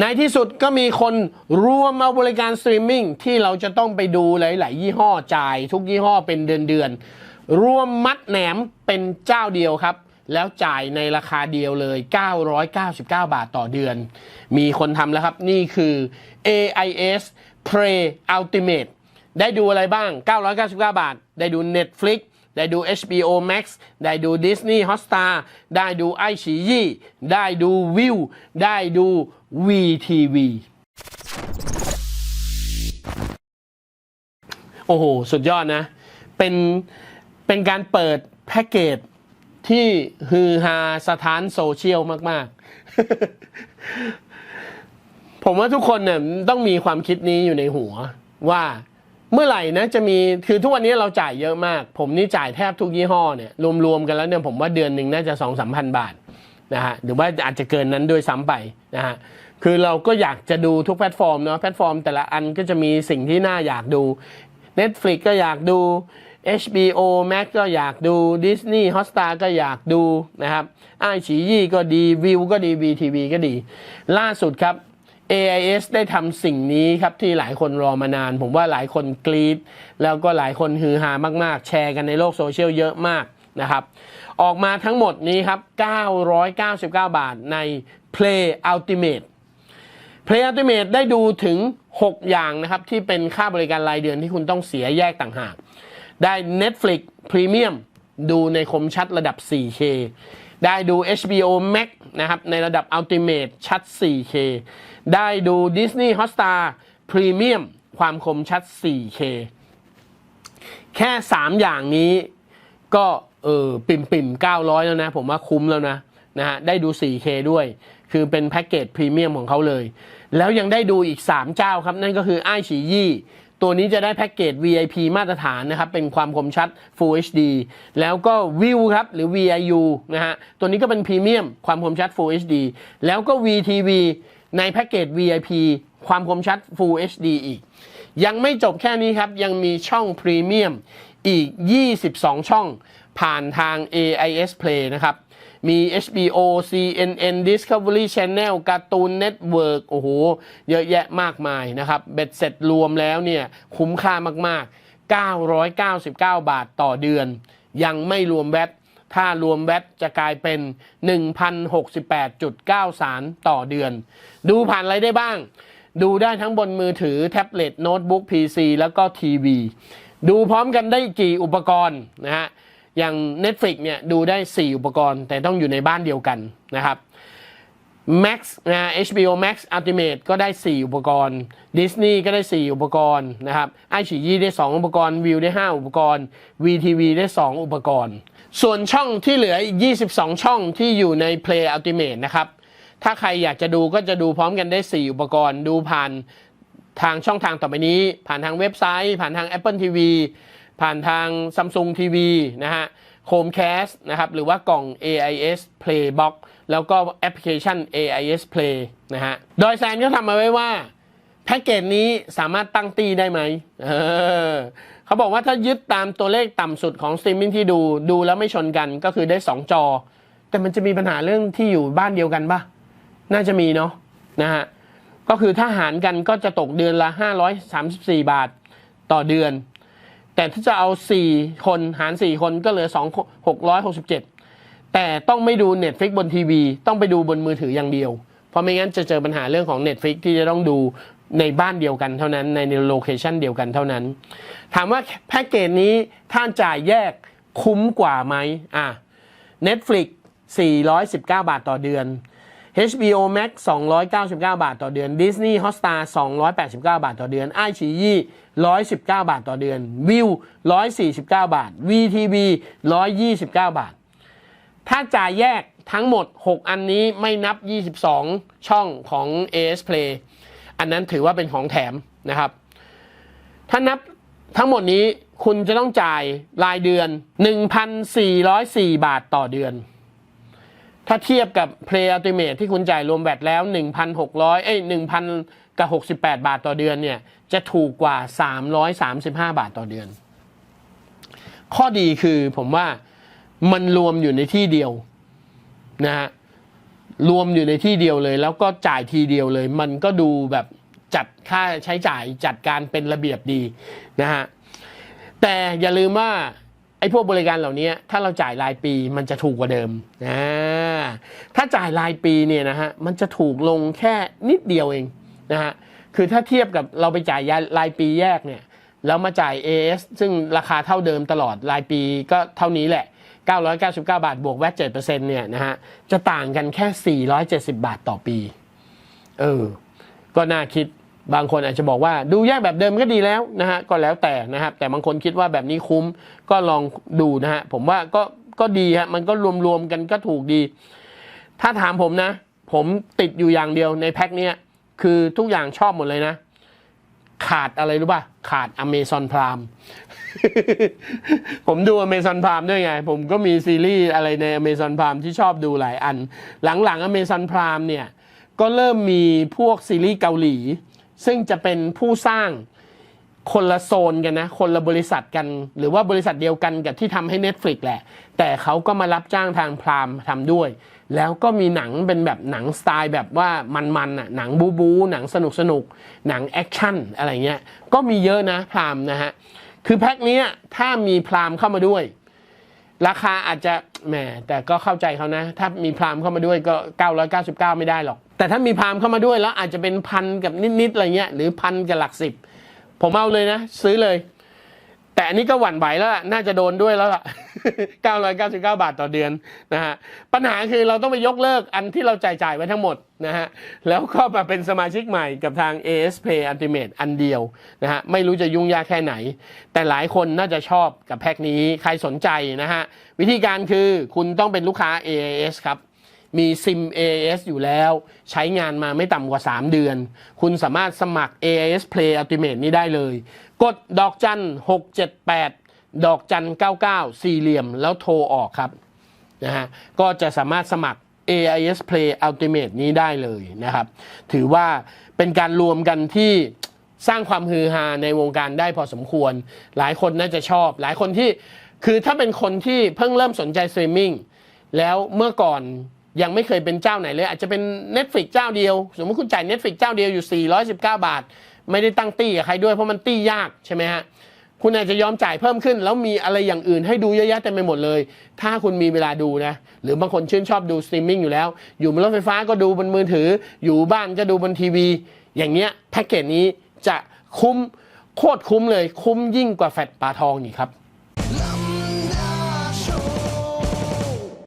ในที่สุดก็มีคนรวมเอาบริการสตรีมมิ่งที่เราจะต้องไปดูหลาย ๆ ยี่ห้อจ่าย ทุกยี่ห้อเป็นเดือนๆรวมมัดแหนมเป็นเจ้าเดียวครับ แล้วจ่ายในราคาเดียวเลย 999 บาทต่อเดือน มีคนทำแล้วครับนี่คือ AIS Play Ultimate ได้ดูอะไรบ้าง 999 บาท ได้ดู Netflix ได้ดู HBO Max ได้ดู Disney Hotstar ได้ดูไอฉียี่ได้ดูวิวได้ดู VTV โอ้โห สุดยอดนะ เป็น เป็นการเปิดแพ็กเกจที่ฮือฮาสถานโซเชียลมาก ๆ ผมว่าทุกคนเนี่ยต้องมีความคิดนี้อยู่ในหัวว่า เมื่อไหร่นะจะมีคือทุกวันนี้เราจ่ายเยอะมาก ผมนี่จ่ายแทบทุกยี่ห้อเนี่ยรวมๆกันแล้วเนี่ยผมว่าเดือนหนึ่งน่าจะสองสามพันบาทนะฮะหรือว่าอาจจะเกินนั้นด้วยซ้ำไปนะฮะคือเราก็อยากจะดูทุกแพลตฟอร์มเนาะแพลตฟอร์มแต่ละอันก็จะมีสิ่งที่น่าอยากดู Netflix ก็อยากดู HBO Max ก็อยากดู Disney Hotstar ก็อยากดูนะครับไอฉียี่ก็ดีวิวก็ดี VTV ก็ดี ล่าสุดครับ AIS ได้ทำสิ่งนี้ครับที่หลายคนรอมานาน ผมว่าหลายคนกรี๊ดแล้วก็หลายคนฮือฮามาก ๆ แชร์กันในโลกโซเชียลเยอะมากนะครับ ออกมาทั้งหมดนี้ครับ 999 บาทใน Play Ultimate Play Ultimate ได้ดูถึง 6 อย่างนะครับ ที่เป็นค่าบริการรายเดือนที่คุณต้องเสียแยกต่างหาก ได้ Netflix Premium ดูในคมชัดระดับ 4K ได้ดู HBO Max นะครับในระดับ Ultimate ชัด 4K ได้ดู Disney Hotstar Premium ความคมชัด 4K แค่ 3 อย่างนี้ก็เออปิ่มปิ่ม900 แล้วนะ ผมว่าคุ้มแล้วนะนะฮะได้ดู 4K ด้วย คือเป็นแพ็กเกจพรีเมียมของเขาเลย แล้วยังได้ดูอีก 3 เจ้าครับ นั่นก็คือไอฉียี่ ตัวนี้จะได้แพ็กเกจ VIP มาตรฐานนะครับ เป็นความคมชัด Full HD แล้วก็วิวครับ หรือ VIU นะฮะ ตัวนี้ก็เป็นพรีเมียมความคมชัด Full HD แล้วก็ VTV ในแพ็กเกจ VIP ความคมชัด Full HD อีก ยังไม่จบแค่นี้ครับ ยังมีช่องพรีเมียมอีก 22 ช่อง ผ่านทาง AIS Play นะครับ มี HBO CNN Discovery Channel Cartoon Network โอ้โห เยอะแยะมากมายนะครับ เบ็ดเสร็จรวมแล้วเนี่ย คุ้มค่ามาก ๆ 999 บาทต่อเดือน ยังไม่รวมแวตถ้ารวมแวตจะกลายเป็น 1,068.93 ต่อเดือน ดูผ่านอะไรได้บ้าง ดูได้ทั้งบนมือถือแท็บเล็ตโน้ตบุ๊ก PC แล้วก็ทีวี ดูพร้อมกันได้กี่อุปกรณ์นะฮะ อย่าง Netflix เนี่ยดูได้ 4 อุปกรณ์แต่ต้องอยู่ในบ้านเดียวกันนะครับ Max นะ HBO Max Ultimate ก็ได้ 4 อุปกรณ์ Disney ก็ได้ 4 อุปกรณ์นะครับไอฉียี่ได้ 2 อุปกรณ์ View ได้ 5 อุปกรณ์ VTV ได้ 2 อุปกรณ์ ส่วนช่องที่เหลืออีก 22 ช่องที่อยู่ใน Play Ultimate นะครับ ถ้าใครอยากจะดูก็จะดูพร้อมกันได้ 4 อุปกรณ์ ดูผ่านทางช่องทางต่อไปนี้ ผ่านทางเว็บไซต์ ผ่านทาง Apple TV ผ่านทาง Samsung TV นะฮะ Chromecast นะครับหรือว่ากล่อง AIS Playbox แล้วก็แอปพลิเคชัน AIS Play นะฮะ โดยแซนก็ทำมาไว้ว่าแพ็กเกจนี้สามารถตั้งตีได้ไหมเออเขาบอกว่าถ้ายึดตามตัวเลขต่ำสุดของสตรีมมิ่งที่ดูดูแล้วไม่ชนกันก็คือได้ 2 จอ แต่มันจะมีปัญหาเรื่องที่อยู่บ้านเดียวกันปะน่าจะมีเนาะนะฮะก็คือถ้าหารกันก็จะตกเดือนละ 534 บาทต่อเดือน แต่ถ้าจะเอา 4 คนหาร 4 คนก็เหลือ 2 667 แต่ต้องไม่ดู Netflix บนทีวี ต้องไปดูบนมือถืออย่างเดียว เพราะไม่งั้นจะเจอปัญหาเรื่องของ Netflix ที่จะต้องดูในบ้านเดียวกันเท่านั้นในโลเคชันเดียวกันเท่านั้น ถามว่าแพ็กเกจนี้ท่านจ่ายแยกคุ้มกว่าไหมอะ Netflix 419 บาทต่อเดือน HBO Max 299 บาทต่อเดือน Disney Hotstar 289 บาทต่อเดือน i อ i 119 บาทต่อเดือน View 149 บาท VTV 129 บาท ถ้าจ่ายแยกทั้งหมด 6 อันนี้ไม่นับ 22 ช่องของ AS Play อันนั้นถือว่าเป็นของแถมนะครับ ถ้านับทั้งหมดนี้คุณจะต้องจ่ายรายเดือน 1,404 บาทต่อเดือน ถ้าเทียบกับ Play Ultimate ที่คุณจ่ายรวมแบตแล้ว 1,600 เอ้ย1,000 กับ 68 บาทต่อเดือนเนี่ย จะถูกกว่า 335 บาทต่อเดือน ข้อดีคือผมว่ามันรวมอยู่ในที่เดียวนะฮะ รวมอยู่ในที่เดียวเลย แล้วก็จ่ายทีเดียวเลย มันก็ดูแบบจัดค่าใช้จ่ายจัดการเป็นระเบียบดีนะฮะ แต่อย่าลืมว่า ไอ้พวกบริการเหล่านี้ถ้าเราจ่ายรายปีมันจะถูกกว่าเดิมนะถ้าจ่ายรายปีเนี่ยนะฮะมันจะถูกลงแค่นิดเดียวเองนะฮะคือถ้าเทียบกับเราไปจ่ายรายปีแยกเนี่ยแล้วมาจ่าย AS ซึ่งราคาเท่าเดิมตลอดรายปีก็เท่านี้แหละ 999 บาท บวกแวต7%เนี่ยนะฮะจะต่างกันแค่ 470 บาทต่อปี เออ ก็น่าคิด บางคนอาจจะบอกว่าดูแยกแบบเดิมก็ดีแล้วนะฮะก็แล้วแต่นะครับ แต่บางคนคิดว่าแบบนี้คุ้มก็ลองดูนะฮะผมว่าก็ก็ดีฮะมันก็รวมๆกันก็ถูกดี ถ้าถามผมนะ ผมติดอยู่อย่างเดียวในแพ็คเนี้ยคือทุกอย่างชอบหมดเลยนะ ขาดอะไรรู้ป่ะ ขาด Amazon Prime ผมดู Amazon Prime ด้วยไง ผมก็มีซีรีส์อะไรใน Amazon Prime ที่ชอบดูหลายอัน หลังๆ Amazon Prime เนี่ย ก็เริ่มมีพวกซีรีส์เกาหลี ซึ่งจะเป็นผู้สร้างคนละโซนกันนะ คนละบริษัทกัน หรือว่าบริษัทเดียวกันกับที่ทำให้ Netflix แหละ แต่เขาก็มารับจ้างทางพรามทำด้วย แล้วก็มีหนังเป็นแบบหนังสไตล์แบบว่ามันๆอะหนังบูบู หนังสนุกสนุกหนังแอคชั่นอะไรเงี้ย ก็มีเยอะนะพรามนะฮะ คือแพ็คนี้ถ้ามีพรามเข้ามาด้วย ราคาอาจจะ แหมแต่ก็เข้าใจเขานะ ถ้ามีพรามเข้ามาด้วยก็ 999 ไม่ได้หรอก แต่ถ้ามีพรามเข้ามาด้วยแล้วอาจจะเป็นพันกับนิดๆอะไรเงี้ยหรือพันกับหลักสิบผมเอาเลยนะ ซื้อเลย แต่อันนี้ก็หวั่นไหวแล้วล่ะน่าจะโดนด้วยแล้วล่ะ 999 บาทต่อเดือนนะฮะปัญหาคือเราต้องไปยกเลิกอันที่เราจ่ายจ่ายไว้ทั้งหมดนะฮะแล้วก็มาเป็นสมาชิกใหม่กับทาง AS Pay Ultimate อันเดียวนะฮะไม่รู้จะยุ่งยากแค่ไหน แต่หลายคนน่าจะชอบกับแพ็คนี้ใครสนใจนะฮะวิธีการคือคุณต้องเป็นลูกค้า A.S. ครับมีซิม AAS อยู่แล้ว ใช้งานมาไม่ต่ำกว่า 3 เดือน คุณสามารถสมัคร AAS Play Ultimate นี้ได้เลย กดดอกจัน 678 ดอกจัน 99 สี่เหลี่ยมแล้วโทรออกครับนะฮะก็จะสามารถสมัคร AIS Play Ultimate นี้ได้เลยนะครับ ถือว่าเป็นการรวมกันที่สร้างความฮือฮาในวงการได้พอสมควร หลายคนน่าจะชอบ หลายคนที่คือถ้าเป็นคนที่เพิ่งเริ่มสนใจสตรีมมิ่งแล้วเมื่อก่อนยังไม่เคยเป็นเจ้าไหนเลย อาจจะเป็น Netflix เจ้าเดียว สมมติคุณจ่าย Netflix เจ้าเดียวอยู่ 419 บาท ไม่ได้ตั้งตี้กับใครด้วยเพราะมันตี้ยากใช่ไหมฮะคุณอาจจะยอมจ่ายเพิ่มขึ้น แล้วมีอะไรอย่างอื่นให้ดูเยอะแยะเต็มไปหมดเลย ถ้าคุณมีเวลาดูนะ หรือบางคนชื่นชอบดูสตรีมมิ่งอยู่แล้ว อยู่บนรถไฟฟ้าก็ดูบนมือถือ อยู่บ้านก็ดูบนทีวี อย่างเงี้ยแพ็กเกจนี้จะคุ้มโคตรคุ้มเลยคุ้มยิ่งกว่าแฟตปลาทองอีกครับ